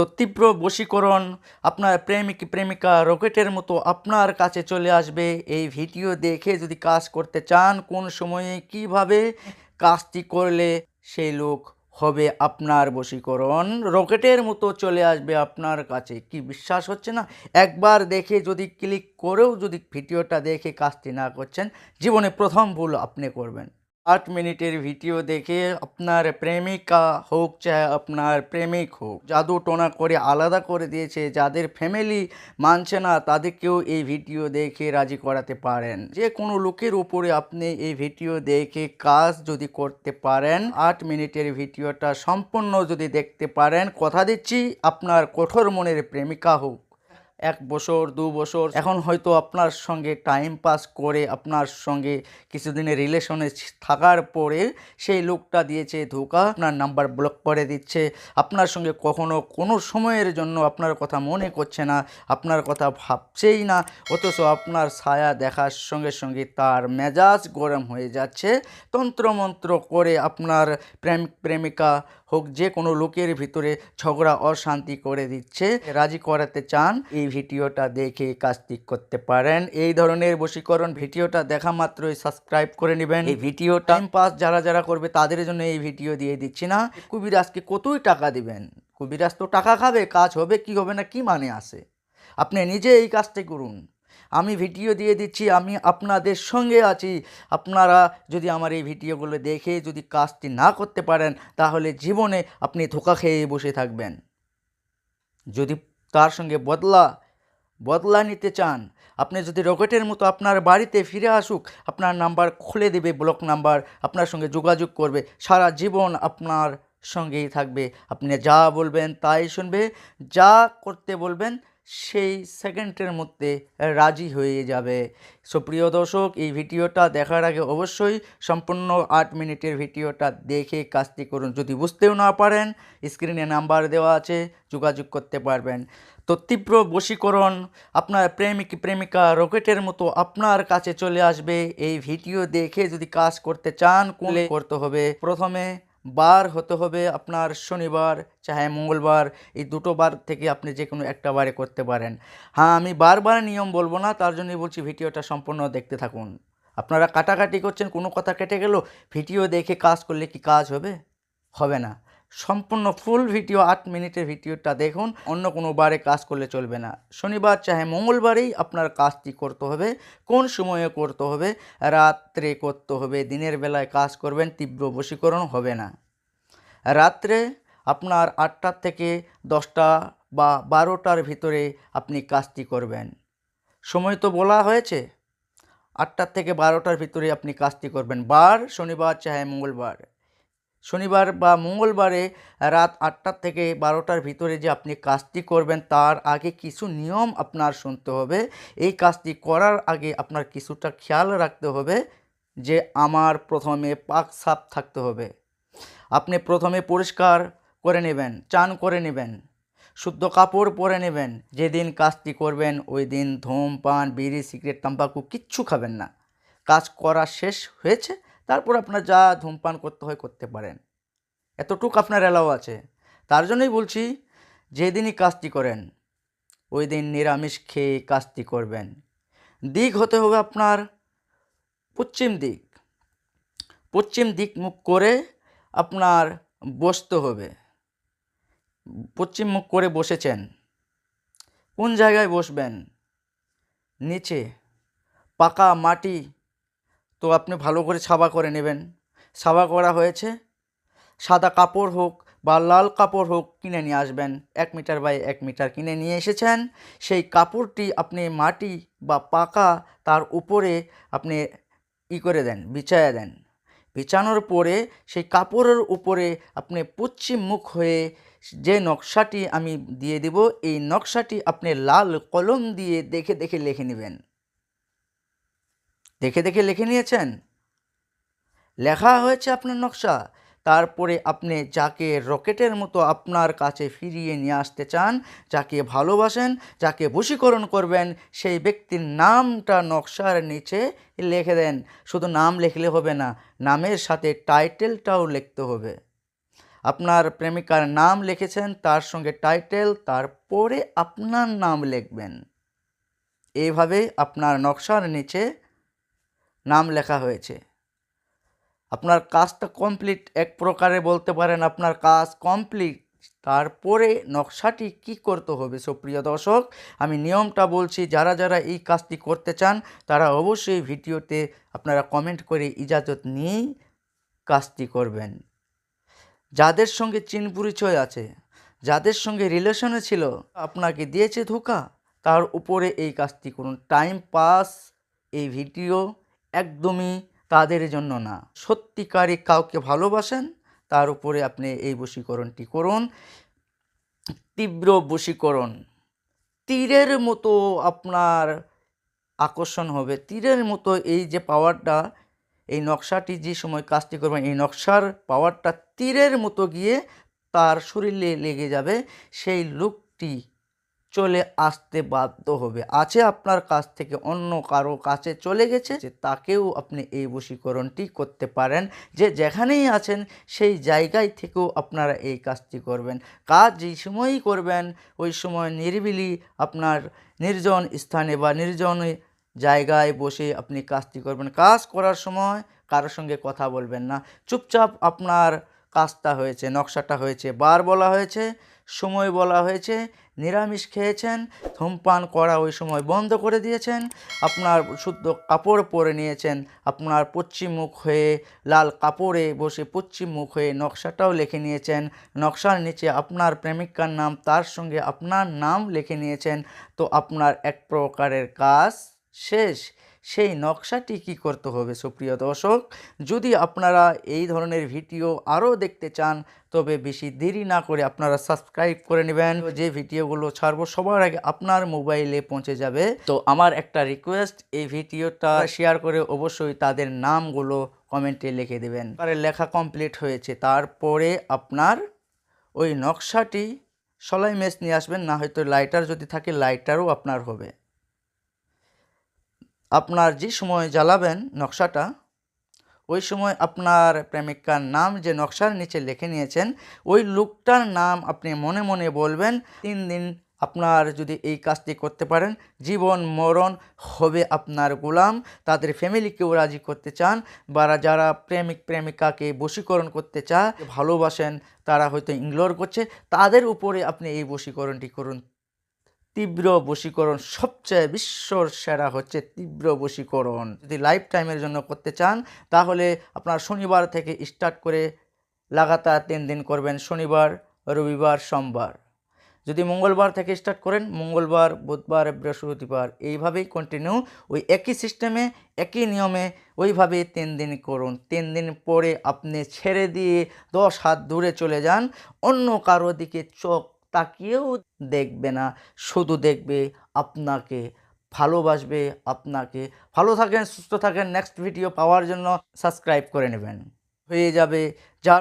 তো তীব্র বশীকরণ আপনার প্রেমিক প্রেমিকা রকেটের মতো আপনার কাছে চলে আসবে। এই ভিডিও দেখে যদি কাজ করতে চান, কোন সময়ে কীভাবে কাজটি করলে সেই লোক হবে আপনার বশীকরণ? রকেটের মতো চলে আসবে আপনার কাছে। কি বিশ্বাস হচ্ছে না? একবার দেখে যদি ক্লিক করেও যদি ভিডিওটা দেখে কাজটি না করছেন, জীবনে প্রথম ভুল আপনি করবেন। আট মিনিটের ভিডিও দেখে আপনার প্রেমিকা হোক চাহে আপনার প্রেমিক হোক জাদু টোনা করে আলাদা করে দিয়েছে যাদের ফ্যামিলি মানছে না তাদেরকেও এই ভিডিও দেখে রাজি করাতে পারেন যে কোনো লোকের উপরে আপনি এই ভিডিও দেখে কাজ যদি করতে পারেন আট মিনিটের ভিডিওটা সম্পূর্ণ যদি দেখতে পারেন কথা দিচ্ছি আপনার কঠোর মনের প্রেমিকা হোক এক বছর, দু বছর। এখন হয়তো আপনার সঙ্গে টাইম পাস করে আপনার সঙ্গে কিছুদিনের রিলেশনে থাকার পরে সেই লোকটা দিয়েছে ধোকা, আপনার নাম্বার ব্লক করে দিচ্ছে। আপনার সঙ্গে কখনো কোনো সময়ের জন্য আপনার কথা মনে করছে না, আপনার কথা ভাবছেই না। অথচ আপনার ছায়া দেখার সঙ্গে সঙ্গে তার মেজাজ গরম হয়ে যাচ্ছে। তন্ত্রমন্ত্র করে আপনার প্রেমিক প্রেমিকা হোক যে কোনো লোকের ভিতরে ঝগড়া অশান্তি করে দিচ্ছে। রাজি করাতে চান এই ভিডিওটা দেখে কাজটি করতে পারেন। এই ধরনের বশীকরণ ভিডিওটা দেখা মাত্রই সাবস্ক্রাইব করে নেবেন। এই ভিডিও টাইম পাস যারা যারা করবে তাদের জন্য এই ভিডিও দিয়ে দিচ্ছি না। কবিরাজকে কতই টাকা দিবেন? কবিরাজ তো টাকা খাবে কাজ হবে কি হবে না কি মানে আসে আপনি নিজে এই কাজটি করুন। আমি ভিডিও দিয়ে দিচ্ছি, আমি আপনাদের সঙ্গে আছি। আপনারা যদি আমার এই ভিডিওগুলো দেখে যদি কাজটি না করতে পারেন, তাহলে জীবনে আপনি ধোকা খেয়ে বসে থাকবেন। যদি তার সঙ্গে বদলা বদলা নিতে চান, আপনি যদি রকেটের মতো আপনার বাড়িতে ফিরে আসুক, আপনার নাম্বার খুলে দেবে, ব্লক নাম্বার আপনার সঙ্গে যোগাযোগ করবে, সারা জীবন আপনার সঙ্গেই থাকবে। আপনি যা বলবেন তাই শুনবে, যা করতে বলবেন সেই সেকেন্ডের মধ্যে রাজি হয়ে যাবে। সুপ্রিয় দর্শক, এই ভিডিওটা দেখার আগে অবশ্যই সম্পূর্ণ আট মিনিটের ভিডিওটা দেখে কাজটি করুন। যদি বুঝতেও না পারেন, স্ক্রিনে নাম্বার দেওয়া আছে, যোগাযোগ করতে পারবেন। তো তীব্র বশীকরণ, আপনার প্রেমিক প্রেমিকা রকেটের মতো আপনার কাছে চলে আসবে। এই ভিডিও দেখে যদি কাজ করতে চান, কোলে করতে হবে। প্রথমে বার হতে হবে আপনার শনিবার চাহে মঙ্গলবার, এই দুটো বার থেকে আপনি যে কোনো একটা বারে করতে পারেন। হ্যাঁ আমি বারবার নিয়ম বলব না, তার জন্যই বলছি ভিডিওটা সম্পূর্ণ দেখতে থাকুন। আপনারা কাটাকাটি করছেন, কোনো কথা কেটে গেল, ভিডিও দেখে কাজ করলে কি কাজ হবে? হবে না। সম্পূর্ণ ফুল ভিডিও আট মিনিটের ভিডিওটা দেখুন। অন্য কোনো বারে কাজ করলে চলবে না। শনিবার চাহে মঙ্গলবারেই আপনার কাজটি করতে হবে, কোন সময়ে করতে হবে, রাত্রে করতে হবে, দিনের বেলায় কাজ করবেন, তীব্র বশীকরণ হবে না। রাত্রে আপনার আটটার থেকে দশটা বা বারোটার ভিতরে আপনি কাজটি করবেন। সময় তো বলা হয়েছে আটটার থেকে বারোটার ভিতরে আপনি কাজটি করবেন। বার শনিবার চাহে মঙ্গলবার। শনিবার বা মঙ্গলবারে রাত আটটার থেকে বারোটার ভিতরে যে আপনি কাজটি করবেন, তার আগে কিছু নিয়ম আপনার শুনতে হবে। এই কাজটি করার আগে আপনার কিছুটা খেয়াল রাখতে হবে যে আমার প্রথমে পাক সাপ থাকতে হবে। আপনি প্রথমে পরিষ্কার করে নেবেন, চান করে নেবেন, শুদ্ধ কাপড় পরে নেবেন। যেদিন কাজটি করবেন, ওই দিন ধূমপান, বিড়ি, সিগারেট, তাম্বাকু কিচ্ছু খাবেন না। কাজ করা শেষ হয়েছে তারপর আপনার যা ধূমপান করতে হয় করতে পারেন। এতটুকু আপনার এলাও আছে। তার জন্যই বলছি, যেদিনই কাজটি করেন, ওই দিন নিরামিষ খেয়ে কাজটি করবেন। দিক হতে হবে আপনার পশ্চিম দিক। পশ্চিম দিক মুখ করে আপনার বসতে হবে। পশ্চিম মুখ করে বসেছেন। কোন জায়গায় বসবেন? নিচে, পাকা মাটি তো আপনি ভালো করে ছাবা করে নেবেন। ছাবা করা হয়েছে। সাদা কাপড় হোক বা লাল কাপড় হোক কিনে নিয়ে আসবেন। এক মিটার বাই এক মিটার কিনে নিয়ে এসেছেন। সেই কাপড়টি আপনি মাটি বা পাকা তার উপরে আপনি ই করে দেন, বিছায়া দেন। বিছানোর পরে সেই কাপড়ের উপরে আপনি পশ্চিম মুখ হয়ে যে নকশাটি আমি দিয়ে দেব, এই নকশাটি আপনি লাল কলম দিয়ে দেখে দেখে লিখে নেবেন। দেখে দেখে লিখে নিয়েছেন। লেখা হয়েছে আপনার নকশা। তারপরে আপনি যাকে রকেটের মতো আপনার কাছে ফিরিয়ে নিয়ে আসতে চান, যাকে ভালোবাসেন, যাকে বশীকরণ করবেন, সেই ব্যক্তির নামটা নকশার নিচে লিখে দেন। শুধু নাম লিখলে হবে না, নামের সাথে টাইটেলটাও লিখতে হবে। আপনার প্রেমিকার নাম লিখেছেন, তার সঙ্গে টাইটেল, তারপরে আপনার নাম লিখবেন। এইভাবে আপনার নকশার নিচে নাম লেখা হয়েছে। আপনার কাজটা কমপ্লিট এক প্রকারে বলতে পারেন, আপনার কাজ কমপ্লিট তারপরে নকশাটি কি করতে হবে? সুপ্রিয় দর্শক, আমি নিয়মটা বলছি, যারা যারা এই কাজটি করতে চান, তারা অবশ্যই ভিডিওতে আপনারা কমেন্ট করে ইজাজত নিয়েই কাজটি করবেন। যাদের সঙ্গে চিন পরিচয় আছে, যাদের সঙ্গে রিলেশনে ছিল, আপনাকে দিয়েছে ধোকা, তার উপরে এই কাজটি করুন। টাইম পাস এই ভিডিও একদমই তাদের জন্য না। সত্যিকারই কাউকে ভালোবাসেন, তার উপরে আপনি এই বশীকরণটি করুন। তীব্র বশীকরণ। তীরের মতো আপনার আকর্ষণ হবে। তীরের মতো এই যে পাওয়ারটা এই নকশাটি যে সময় কাজটি করবেন, এই নকশার পাওয়ারটা তীরের মতো গিয়ে তার শরীরে লেগে যাবে। সেই লোকটি চলে আসতে বাধ্য হবে। আছে আপনার কাছ থেকে অন্য কারও কাছে চলে গেছে যে তাকেও আপনি এই বশীকরণটি করতে পারেন। যে যেখানেই আছেন সেই জায়গায় থেকেও আপনারা এই কাজটি করবেন। কাজ যেই সময়ই করবেন, ওই সময় নিরিবিলি আপনার নির্জন স্থানে বা নির্জন জায়গায় বসে আপনি কাজটি করবেন। কাজ করার সময় কারোর সঙ্গে কথা বলবেন না। চুপচাপ আপনার কাজটা হয়েছে, নকশাটা হয়েছে, বার বলা হয়েছে। সময় বলা হয়েছে, নিরামিষ খেয়েছেন, ধূমপান করা ওই সময় বন্ধ করে দিয়েছেন, আপনার শুদ্ধ কাপড় পরে নিয়েছেন, আপনার পশ্চিম মুখ হয়ে লাল কাপড়ে বসে পশ্চিম মুখ হয়ে নকশাটাও লিখে নিয়েছেন, নকশার নিচে আপনার প্রেমিকার নাম, তার সঙ্গে আপনার নাম লিখে নিয়েছেন, তো আপনার এক প্রকারের কাজ শেষ। সেই নকশাটি কী করতে হবে সুপ্রিয় দর্শক? যদি আপনারা এই ধরনের ভিডিও আরও দেখতে চান, তবে বেশি দেরি না করে আপনারা সাবস্ক্রাইব করে নেবেন। যে ভিডিওগুলো ছাড়বো সবার আগে আপনার মোবাইলে পৌঁছে যাবে। তো আমার একটা রিকোয়েস্ট এই ভিডিওটা শেয়ার করে অবশ্যই তাদের নামগুলো কমেন্টে লিখে দেবেন। তার লেখা কমপ্লিট হয়েছে, তারপরে আপনার ওই নকশাটি সলাই মেস নিয়ে আসবেন, না হয়তো লাইটার যদি থাকে লাইটারও আপনার হবে। আপনার যে সময় জ্বালাবেন নকশাটা, ওই সময় আপনার প্রেমিকার নাম যে নকশার নিচে লিখে নিয়েছেন, ওই লোকটার নাম আপনি মনে মনে বলবেন, তিন দিন আপনার যদি এই কাজটি করতে পারেন, জীবন মরণ হবে আপনার গোলাম, তাদের ফ্যামিলিকেও রাজি করতে চান বা যারা প্রেমিক প্রেমিকাকে বশীকরণ করতে চায়, ভালোবাসেন, তারা হয়তো ইগনোর করছে, তাদের উপরে আপনি এই বশীকরণটি করুন। তীব্র বশীকরণ, সবচেয়ে বিশ্বর সেরা হচ্ছে তীব্র বশীকরণ। যদি লাইফ টাইমের জন্য করতে চান, তাহলে আপনার শনিবার থেকে স্টার্ট করে লাগাতার তিন দিন করবেন, শনিবার, রবিবার, সোমবার। যদি মঙ্গলবার থেকে স্টার্ট করেন, মঙ্গলবার, বুধবার, বৃহস্পতিবার, এইভাবেই কন্টিনিউ ওই একই সিস্টেমে একই নিয়মে ওইভাবে তিন দিন করুন। তিন দিন পরে আপনি ছেড়ে দিয়ে দশ হাত দূরে চলে যান, অন্য কারও দিকে চোখ তাকিয়েও দেখবে না, শুধু দেখবে আপনাকে ভালোবাসবে, আপনাকে ভালো থাকেন, সুস্থ থাকেন। নেক্সট ভিডিও পাওয়ার জন্য সাবস্ক্রাইব করে নেবেন। হয়ে যাবে যার